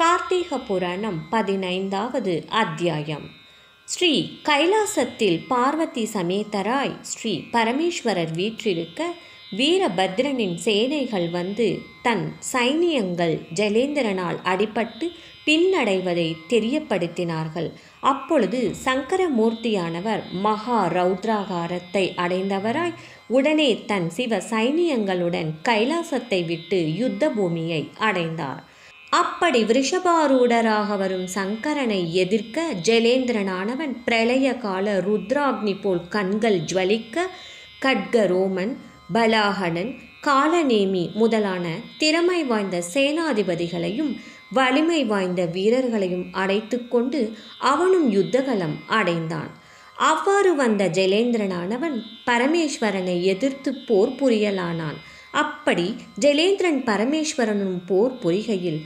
கார்த்திக புராணம் பதினைந்தாவது அத்தியாயம். ஸ்ரீ கைலாசத்தில் பார்வதி சமேதராய் ஸ்ரீ பரமேஸ்வரர் வீற்றிருக்க வீரபத்ரனின் சேனைகள் வந்து தன் சைனியங்கள் ஜலேந்திரனால் அடிபட்டு பின்னடைவதை தெரியப்படுத்தினார்கள். அப்பொழுது சங்கரமூர்த்தியானவர் மகா ரௌத்ராகாரத்தை அடைந்தவராய் உடனே தன் சிவ சைனியங்களுடன் கைலாசத்தை விட்டு யுத்த பூமியை அடைந்தார். அப்படி விஷபாரூடராக வரும் சங்கரனை எதிர்க்க ஜெலேந்திரனானவன் பிரளய கால ருத்ராக்னி போல் கண்கள் ஜுவலிக்க கட்கரோமன் பலாகணன் காலநேமி முதலான திறமை வாய்ந்த சேனாதிபதிகளையும் வலிமை வாய்ந்த வீரர்களையும் அடைத்து கொண்டு அவனும் யுத்தகலம் அடைந்தான். அவ்வாறு வந்த ஜெலேந்திரனானவன் பரமேஸ்வரனை எதிர்த்து போர் புரியலானான். அப்படி ஜெலேந்திரன் பரமேஸ்வரனும் போர் புரிகையில்